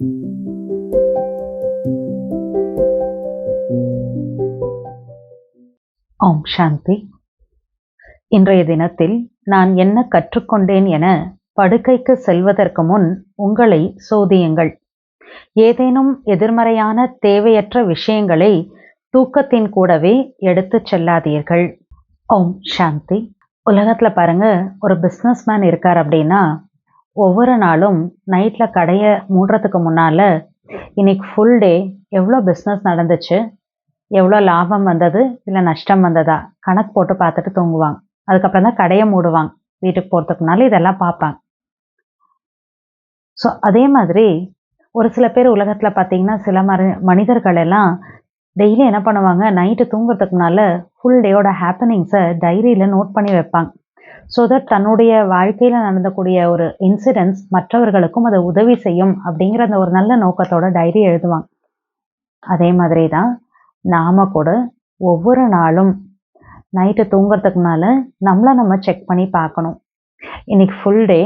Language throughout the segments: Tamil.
ஓம் சாந்தி. இன்றைய தினத்தில் நான் என்ன கற்றுக்கொண்டேன் என படுக்கைக்கு செல்வதற்கு முன் உங்களை சோதியுங்கள். ஏதேனும் எதிர்மறையான தேவையற்ற விஷயங்களை தூக்கத்தின் கூடவே எடுத்துச் செல்லாதீர்கள். ஓம் சாந்தி. உலகத்தில் பாருங்க ஒரு பிஸ்னஸ் மேன் இருக்கார் அப்படின்னா ஒவ்வொரு நாளும் நைட்டில் கடையை மூடுறதுக்கு முன்னால் இன்னைக்கு ஃபுல் டே எவ்வளோ பிஸ்னஸ் நடந்துச்சு? எவ்வளோ லாபம் வந்தது? இல்லை நஷ்டம் வந்ததா? கணக்கு போட்டு பார்த்துட்டு தூங்குவாங்க. அதுக்கப்புறம் தான் கடையை மூடுவாங்க. வீட்டுக்கு போகிறதுக்கு இதெல்லாம் பார்ப்பாங்க. ஸோ அதே மாதிரி ஒரு சில பேர் உலகத்தில் பார்த்தீங்கன்னா சில மர மனிதர்கள் எல்லாம் டெய்லி என்ன பண்ணுவாங்க? நைட்டு தூங்குறதுக்கு முன்னால் ஃபுல் டேயோட ஹேப்பனிங்ஸை டைரியில் நோட் பண்ணி வைப்பாங்க. ஸோ தட் தன்னுடைய வாழ்க்கையில் நடந்தக்கூடிய ஒரு இன்சிடென்ட்ஸ் மற்றவர்களுக்கும் அதை உதவி செய்யும் அப்படிங்கிற அந்த ஒரு நல்ல நோக்கத்தோட டைரி எழுதுவாங்க. அதே மாதிரி தான் நாம கூட ஒவ்வொரு நாளும் நைட்டு தூங்குறதுக்கு நம்மளை நம்ம செக் பண்ணி பார்க்கணும். இன்னைக்கு ஃபுல் டே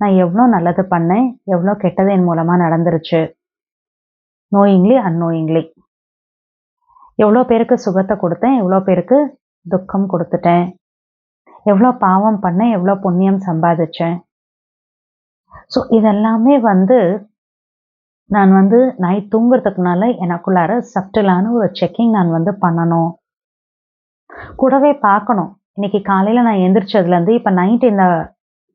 நான் எவ்வளோ நல்லது பண்ணேன் எவ்வளோ கெட்டது என் மூலமாக நடந்துருச்சு. நோயிங்லி அந்நோயிங்லி எவ்வளோ பேருக்கு சுகத்தை கொடுத்தேன் எவ்வளோ பேருக்கு துக்கம் கொடுத்துட்டேன். எவ்வளோ பாவம் பண்ணேன் எவ்வளோ புண்ணியம் சம்பாதிச்சேன். ஸோ இதெல்லாமே வந்து நான் வந்து நைட் தூங்குறதுக்குனால எனக்குள்ளார சப்டிலான ஒரு செக்கிங் நான் வந்து பண்ணணும். கூடவே பார்க்கணும். இன்னைக்கு காலையில் நான் எந்திரிச்சதுலேருந்து இப்போ நைட் இந்த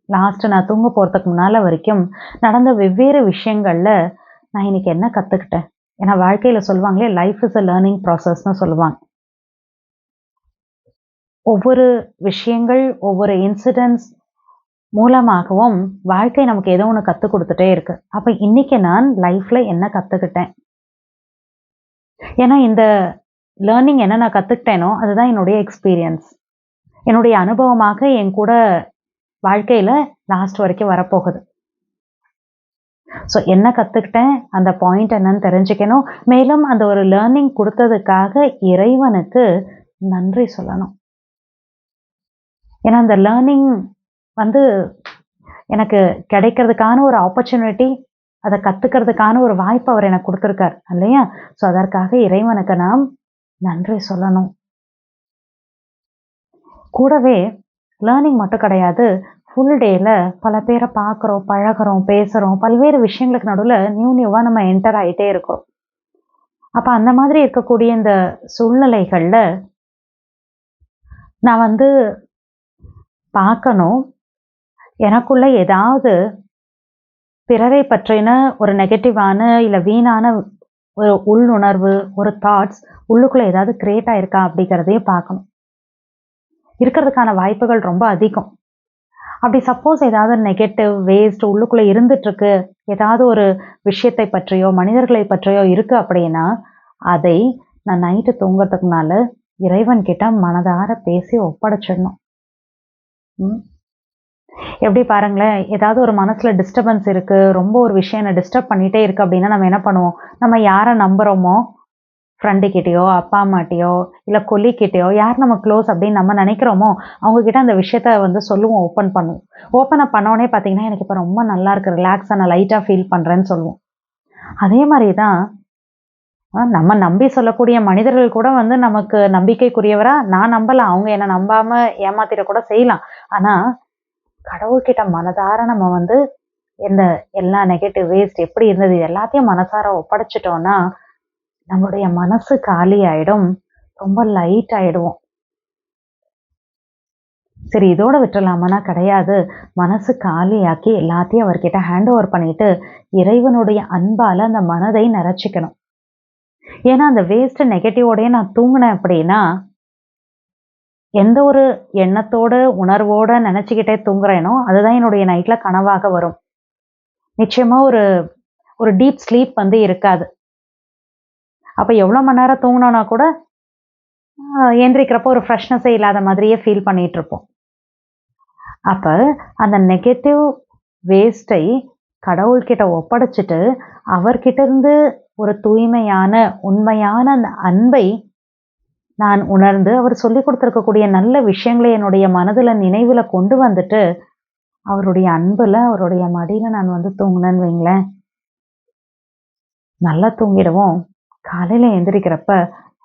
லாஸ்ட் நான் தூங்க போகிறதுக்கு முன்னால் வரைக்கும் நடந்த வெவ்வேறு விஷயங்களில் நான் இன்னைக்கு என்ன கற்றுக்கிட்டேன் ஏன்னா வாழ்க்கையில் சொல்லுவாங்களே லைஃப் இஸ் அ லேர்னிங் ப்ராசஸ்னு சொல்லுவாங்க. ஒவ்வொரு விஷயங்கள் ஒவ்வொரு இன்சிடென்ட்ஸ் மூலமாகவும் வாழ்க்கை நமக்கு ஏதோ ஒன்று கற்றுக் கொடுத்துட்டே இருக்கு. அப்போ இன்னைக்கு நான் லைஃப்ல என்ன கற்றுக்கிட்டேன் ஏன்னா இந்த லேர்னிங் என்ன நான் கற்றுக்கிட்டேனோ அதுதான் என்னுடைய எக்ஸ்பீரியன்ஸ் என்னுடைய அனுபவமாக என் கூட வாழ்க்கையில் லாஸ்ட் வரைக்கும் வரப்போகுது. ஸோ என்ன கற்றுக்கிட்டேன் அந்த பாயிண்ட் என்னன்னு தெரிஞ்சுக்கணும். மேலும் அந்த ஒரு லேர்னிங் கொடுத்ததுக்காக இறைவனுக்கு நன்றி சொல்லணும். ஏன்னா அந்த லேர்னிங் வந்து எனக்கு கிடைக்கிறதுக்கான ஒரு ஆப்பர்ச்சுனிட்டி அதை கற்றுக்கிறதுக்கான ஒரு வாய்ப்பு அவர் எனக்கு கொடுத்துருக்கார் இல்லையா? ஸோ அதற்காக இறைவனுக்கு நாம் நன்றி சொல்லணும். கூடவே லேர்னிங் மட்டும் கிடையாது ஃபுல் டேயில் பல பேரை பார்க்குறோம் பழகிறோம் பேசுகிறோம் பல்வேறு விஷயங்களுக்கு நடுவில் நியூ நியூவாக நம்ம என்டர் ஆகிட்டே இருக்கோம் அப்போ அந்த மாதிரி இருக்கக்கூடிய இந்த சூழ்நிலைகளில் நான் வந்து பார்க்கணும். எனக்குள்ள ஏதாவது பிறரை பற்றின ஒரு நெகட்டிவான இல்லை வீணான ஒரு உள்ளுணர்வு ஒரு தாட்ஸ் உள்ளுக்குள்ள ஏதாவது கிரியேட் ஆயிருக்கா அப்படிங்கிறதையும் பார்க்கணும். இருக்கிறதுக்கான வாய்ப்புகள் ரொம்ப அதிகம். அப்படி சப்போஸ் ஏதாவது நெகட்டிவ் வேஸ்ட் உள்ளுக்குள்ள இருந்துட்டு இருக்கு ஏதாவது ஒரு விஷயத்தை பற்றியோ மனிதர்களை பற்றியோ இருக்கு அப்படின்னா அதை நான் நைட்டு தூங்குறதுக்குனால இறைவன் கிட்ட மனதார பேசி ஒப்படைச்சிடணும். எப்படி பாருங்களேன் ஏதாவது ஒரு மனசில் டிஸ்டர்பன்ஸ் இருக்குது ரொம்ப ஒரு விஷயம் என்ன டிஸ்டர்ப் பண்ணிகிட்டே இருக்குது அப்படின்னா நம்ம என்ன பண்ணுவோம்? நம்ம யாரை நம்புகிறோமோ ஃப்ரெண்டுக்கிட்டேயோ அப்பா அம்மாட்டையோ இல்லை கொல்லிக்கிட்டேயோ யார் நம்ம க்ளோஸ் அப்படின்னு நம்ம நினைக்கிறோமோ அவங்கக்கிட்ட அந்த விஷயத்த வந்து சொல்லுவோம் ஓப்பன் பண்ணுவோம். ஓப்பன் அப் பண்ணோடனே பார்த்தீங்கன்னா எனக்கு இப்போ ரொம்ப நல்லா இருக்கு ரிலாக்ஸாக நான் லைட்டாக ஃபீல் பண்ணுறேன்னு சொல்லுவோம். அதே மாதிரி தான் நம்ம நம்பி சொல்லக்கூடிய மனிதர்கள் கூட வந்து நமக்கு நம்பிக்கைக்குரியவரா? நான் நம்பலாம் அவங்க என்ன நம்பாம ஏமாத்திட கூட செய்யலாம். ஆனா கடவுள்கிட்ட மனதார நம்ம வந்து இந்த எல்லா நெகட்டிவ் வேஸ்ட் எப்படி இருந்தது எல்லாத்தையும் மனசார ஒப்படைச்சிட்டோம்னா நம்மளுடைய மனசு காலி ஆயிடும். ரொம்ப லைட் ஆயிடுவோம். சரி இதோட விட்டுலாமானா கிடையாது. மனசு காலியாக்கி எல்லாத்தையும் அவர்கிட்ட ஹேண்ட் ஓவர் பண்ணிட்டு இறைவனுடைய அன்பால அந்த மனதை நிறச்சிக்கணும். ஏன்னா அந்த வேஸ்ட் நெகட்டிவோடய நான் தூங்கினேன் அப்படின்னா எந்த ஒரு எண்ணத்தோடு உணர்வோடு நினச்சிக்கிட்டே தூங்குறேனோ அதுதான் என்னுடைய நைட்டில் கனவாக வரும். நிச்சயமாக ஒரு ஒரு டீப் ஸ்லீப் வந்து இருக்காது. அப்போ எவ்வளோ மணி நேரம் தூங்கினோன்னா கூட ஏந்திரிக்கிறப்போ ஒரு ஃப்ரெஷ்னஸே இல்லாத மாதிரியே ஃபீல் பண்ணிகிட்ருப்போம் அப்போ அந்த நெகட்டிவ் வேஸ்ட்டை கடவுள்கிட்ட ஒப்படைச்சிட்டு அவர்கிட்ட இருந்து ஒரு தூய்மையான உண்மையான அந்த அன்பை நான் உணர்ந்து அவர் சொல்லி கொடுத்துருக்கக்கூடிய நல்ல விஷயங்களை என்னுடைய மனதில் நினைவில் கொண்டு வந்துட்டு அவருடைய அன்பில் அவருடைய மடியில் நான் வந்து தூங்கினேன்னு வைங்களேன். நல்லா தூங்கிடுவோம். காலையில் எந்திரிக்கிறப்ப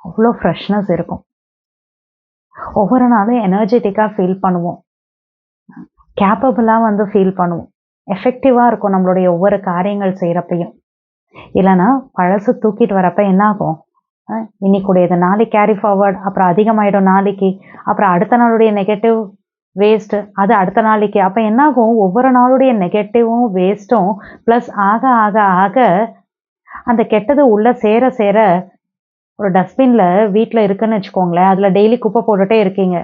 அவ்வளோ ஃப்ரெஷ்னஸ் இருக்கும். ஒவ்வொரு நாளும் எனர்ஜெட்டிக்காக ஃபீல் பண்ணுவோம். கேப்பபிளாக வந்து ஃபீல் பண்ணுவோம். எஃபெக்டிவாக இருக்கும் நம்மளுடைய ஒவ்வொரு காரியங்கள் செய்கிறப்பையும் இல்லைன்னா பழசு தூக்கிட்டு வரப்ப என்ன ஆகும் இன்னைக்குடையது நாளைக்கு கேரி ஃபார்வர்ட் அப்புறம் அதிகமாயிடும் நாளைக்கு அப்புறம் அடுத்த நாளுடைய நெகட்டிவ் வேஸ்ட்டு அது அடுத்த நாளைக்கு. அப்போ என்னாகும்? ஒவ்வொரு நாளுடைய நெகட்டிவும் வேஸ்ட்டும் ப்ளஸ் ஆக ஆக ஆக அந்த கெட்டது உள்ளே சேர சேர ஒரு டஸ்ட்பினில் வீட்டில் இருக்குன்னு வச்சுக்கோங்களேன் அதில் டெய்லி குப்பை போட்டுகிட்டே இருக்கீங்க.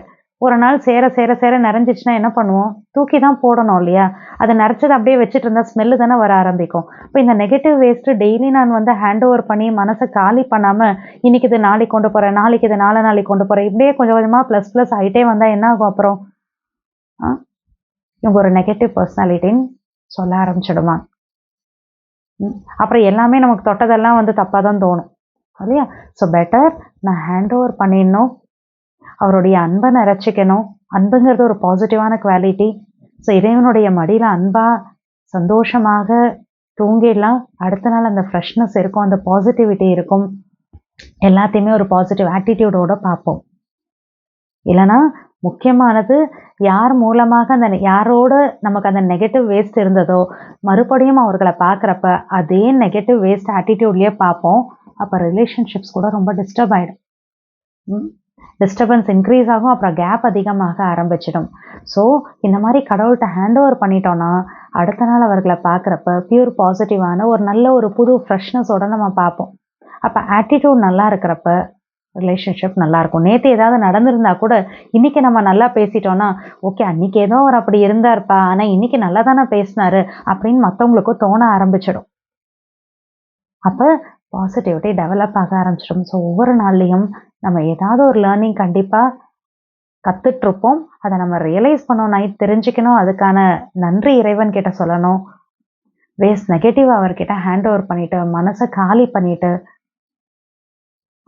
ஒரு நாள் சேர சேர சேர நிறைஞ்சிச்சுன்னா என்ன பண்ணுவோம்? தூக்கி தான் போடணும் இல்லையா? அதை நிறைச்சதை அப்படியே வச்சுட்டு இருந்தால் ஸ்மெல்லு தானே வர ஆரம்பிக்கும். இப்போ இந்த நெகட்டிவ் வேஸ்ட்டு டெய்லி நான் வந்து ஹேண்ட் ஓவர் பண்ணி மனசை காலி பண்ணாமல் இன்னைக்கு இது நாளைக்கு கொண்டு போகிறேன் நாளைக்கு இது நாளை நாளைக்கு கொண்டு போகிறேன் இப்படியே கொஞ்சம் கொஞ்சமாக ப்ளஸ் ப்ளஸ் ஆகிட்டே வந்தால் என்ன ஆகும் அப்புறம்? ஆ? இவங்க ஒரு நெகட்டிவ் பர்சனாலிட்டின்னு சொல்ல ஆரம்பிச்சிடுமா? ம், அப்புறம் எல்லாமே நமக்கு தொட்டதெல்லாம் வந்து தப்பாக தான் தோணும். இல்லையா? ஸோ பெட்டர் நான் ஹேண்ட் ஓவர் பண்ணிடணும். அவருடைய அன்பை நிறச்சிக்கணும். அன்புங்கிறது ஒரு பாசிட்டிவான குவாலிட்டி ஸோ இறைவனுடைய மடியில் அன்பாக சந்தோஷமாக தூங்கிடலாம். அடுத்த நாள் அந்த ஃப்ரெஷ்னஸ் இருக்கும் அந்த பாசிட்டிவிட்டி இருக்கும். எல்லாத்தையுமே ஒரு பாசிட்டிவ் ஆட்டிடியூடோட பார்ப்போம். இல்லைன்னா முக்கியமானது யார் மூலமாக அந்த யாரோட நமக்கு அந்த நெகட்டிவ் வேஸ்ட் இருந்ததோ மறுபடியும் அவர்களை பார்க்குறப்ப அதே நெகட்டிவ் வேஸ்ட் ஆட்டிடியூட்லேயே பார்ப்போம். அப்போ ரிலேஷன்ஷிப்ஸ் கூட ரொம்ப டிஸ்டர்ப் ஆகிடும் டிஸ்டர்பன்ஸ் இன்க்ரீஸ் ஆகும் அப்புறம் கேப் அதிகமாக ஆரம்பிச்சிடும். ஸோ இந்த மாதிரி கடவுள்கிட்ட ஹேண்ட் ஓவர் பண்ணிட்டோன்னா அடுத்த நாள் அவர்களை பார்க்குறப்ப பியூர் பாசிட்டிவான ஒரு நல்ல ஒரு புது ஃப்ரெஷ்னஸோட நம்ம பார்ப்போம். அப்போ ஆட்டிடியூட் நல்லா இருக்கிறப்ப ரிலேஷன்ஷிப் நல்லா இருக்கும். நேற்று ஏதாவது நடந்திருந்தா கூட இன்னைக்கு நம்ம நல்லா பேசிட்டோம்னா ஓகே அன்னைக்கு ஏதோ அவர் அப்படி இருந்தாருப்பா. ஆனால் இன்னைக்கு நல்லா தானே பேசினாரு. அப்படின்னு மற்றவங்களுக்கும் தோண ஆரம்பிச்சிடும். அப்போ பாசிட்டிவிட்டி டெவலப் ஆக ஆரம்பிச்சிடும். ஸோ ஒவ்வொரு நாள்லேயும் நம்ம ஏதாவது ஒரு லேர்னிங் கண்டிப்பாக கற்றுட்ருப்போம் அதை நம்ம ரியலைஸ் பண்ணோம் நைட் தெரிஞ்சுக்கணும். அதுக்கான நன்றி இறைவன் கிட்ட சொல்லணும். வேஸ்ட் நெகட்டிவ் அவர்கிட்ட ஹேண்ட் ஓவர் பண்ணிட்டு மனசை காலி பண்ணிட்டு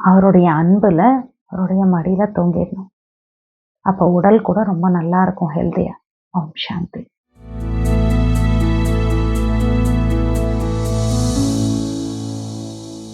அவருடைய அன்பில் அவருடைய மடியில் தூங்கிடணும். அப்போ உடல் கூட ரொம்ப நல்லா இருக்கும் ஹெல்த்தியாக ஓம் சாந்தி.